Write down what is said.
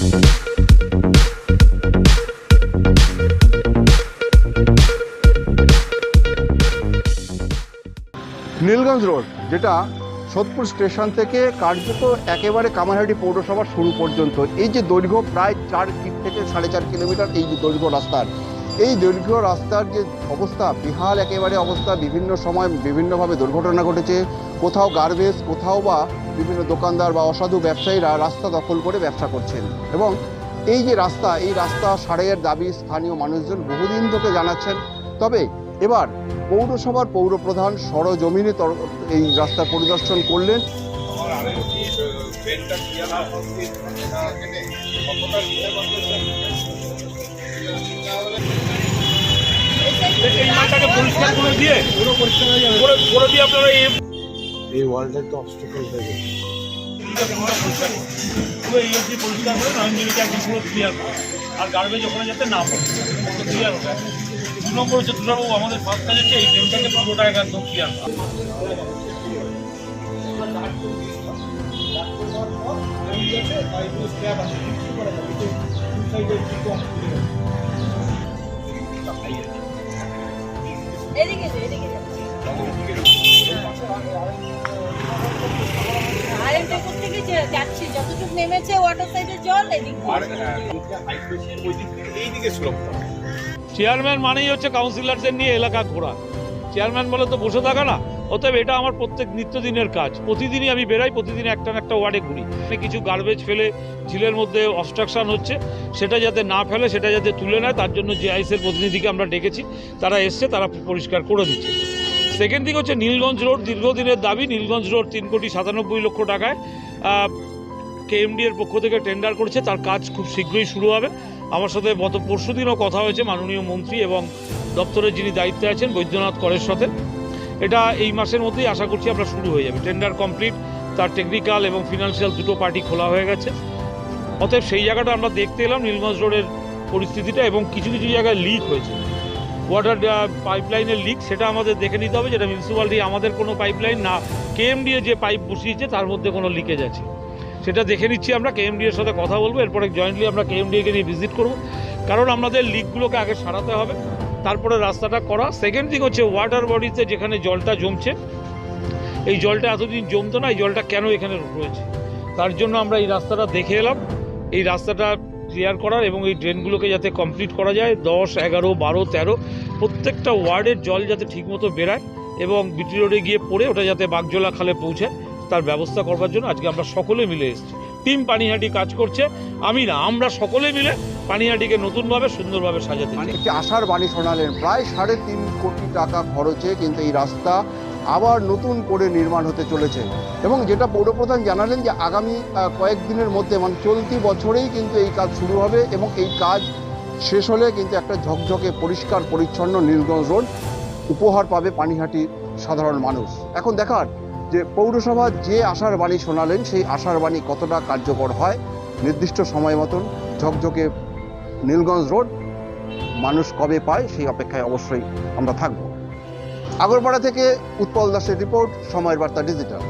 Nilganj road, যেটা Sodepur station থেকে কার্যত একেবারে কামারহাটি পৌরসভা শুরু পর্যন্ত। এই যে দৈর্ঘ্য প্রায় চার থেকে সাড়ে চার কিলোমিটার, এই যে দৈর্ঘ্য রাস্তার এই দৈর্ঘ্য রাস্তার যে অবস্থা, বিহাল একেবারে অবস্থা, বিভিন্ন সময় বিভিন্নভাবে দুর্ঘটনা ঘটেছে। কোথাও গার্বেজ, কোথাও বা বিভিন্ন দোকানদার বা অসাধু ব্যবসায়ীরা রাস্তা দখল করে ব্যবসা করছেন। এবং এই যে রাস্তা, এই রাস্তা সারাইয়ের দাবি স্থানীয় মানুষজন বহুদিন থেকে জানাচ্ছেন। তবে এবার পৌরসভার পৌরপ্রধান সরজমিনে এই রাস্তা পরিদর্শন করলেন। এই মালটাকে পরিষ্কার করে দিয়ে করে করে দিয়ে আপনারা এই এই ওয়ালটা একটু অবস্ট্রাকল হয়ে গেছে পুরো এই অবধি পরিষ্কার করে নয় মিনিটে একদম পুরো ক্লিয়ার করে আর গার্বেজ ওখানে যাতে না পড়ে দু নম্বর হচ্ছে দুটাবাবু আমাদের ফার্স্ট কাজ হচ্ছে এই ড্রেনটাকে পুরোটা একদম ক্লিয়ার করা চেয়ারম্যান মানেই হচ্ছে কাউন্সিলরদের নিয়ে এলাকা ঘোরা। চেয়ারম্যান বলে তো বসে থাকা না। অতএব এটা আমার প্রত্যেক নিত্যদিনের কাজ। প্রতিদিনই আমি বেরাই, প্রতিদিন একটা না একটা ওয়ার্ডে ঘুরি। কিছু গার্বেজ ফেলে ঝিলের মধ্যে অবস্ট্রাকশন হচ্ছে, সেটা যাতে না ফেলে, সেটা যাতে তুলে নেয়, তার জন্য যে আইসের প্রতিনিধিকে আমরা ডেকেছি। তারা এসছে, তারা পরিষ্কার করে দিচ্ছে। সেকেন্ড থিং হচ্ছে নীলগঞ্জ রোড দীর্ঘদিনের দাবি, নীলগঞ্জ রোড তিন কোটি সাতানব্বই লক্ষ টাকায় কেএমডি এর পক্ষ থেকে টেন্ডার করেছে। তার কাজ খুব শীঘ্রই শুরু হবে। আমার সাথে গত পরশু দিনও কথা হয়েছে মাননীয় মন্ত্রী এবং দপ্তরের যিনি দায়িত্বে আছেন বৈদ্যনাথ করের সাথে। এটা এই মাসের মধ্যেই আশা করছি আমরা শুরু হয়ে যাবে। টেন্ডার কমপ্লিট তার টেকনিক্যাল এবং ফিনান্সিয়াল দুটো পার্টি খোলা হয়ে গেছে। অতএব সেই জায়গাটা আমরা দেখতে এলাম নীলগঞ্জ রোডের পরিস্থিতিটা এবং কিছু কিছু জায়গায় লিক হয়েছে। ওয়াটার পাইপলাইনের লিক সেটা আমাদের দেখে নিতে হবে, যেটা মিউনিসিপ্যালিটি আমাদের কোনো পাইপলাইন না। কেএমডি যে পাইপ বসিয়েছে, তার মধ্যে কোনো লিকেজ আছে। সেটা দেখে নিচ্ছি আমরা কেএমডি এর সাথে কথা বলব, এরপরে জয়েন্টলি আমরা কেএমডি কে নিয়ে ভিজিট করব। কারণ আমাদের লিকগুলোকে আগে সারাতে হবে। তারপরে রাস্তাটা করা। সেকেন্ড থিং হচ্ছে ওয়াটার বডিতে যেখানে জলটা জমছে, এই জলটা এতদিন জমতো না, এই জলটা কেন এখানে রয়েছে? তার জন্য আমরা এই রাস্তাটা দেখে এলাম। এই রাস্তাটা ক্লিয়ার করার এবং এই ড্রেনগুলোকে যাতে কমপ্লিট করা যায়, দশ, এগারো, বারো, তেরো, প্রত্যেকটা ওয়ার্ডের জল যাতে ঠিকমতো বেরায় এবং বিটি রোডে গিয়ে পড়ে ওটা যাতে বাগজোলা খালে পৌঁছে, তার ব্যবস্থা করবার জন্য আজকে আমরা সকলে মিলে এসেছি। টিম পানিহাটি কাজ করছে। আমি না, আমরা সকলে মিলে পানিহাটিকে নতুনভাবে সুন্দরভাবে সাজাতে একটি আশার বাণী শোনালেন। প্রায় সাড়ে তিন কোটি টাকা খরচে কিন্তু এই রাস্তা আবার নতুন করে নির্মাণ হতে চলেছে। এবং যেটা পৌরপ্রধান জানালেন যে আগামী কয়েকদিনের মধ্যে মানে চলতি বছরেই কিন্তু এই কাজ শুরু হবে এবং এই কাজ শেষ হলে কিন্তু একটা ঝকঝকে পরিষ্কার পরিচ্ছন্ন নীলগঞ্জ রোড উপহার পাবে পানিহাটি সাধারণ মানুষ। এখন দেখার যে পৌরসভা যে আশার বাণী শোনালেন সেই আশার বাণী কতটা কার্যকর হয় নির্দিষ্ট সময় মতন ঝকঝকে নীলগঞ্জ রোড। মানুষ কবে পায় সেই অপেক্ষায় অবশ্যই আমরা থাকব। আগরপাড়া থেকে উৎপল দাসের রিপোর্ট, সময়ের বার্তা ডিজিটাল।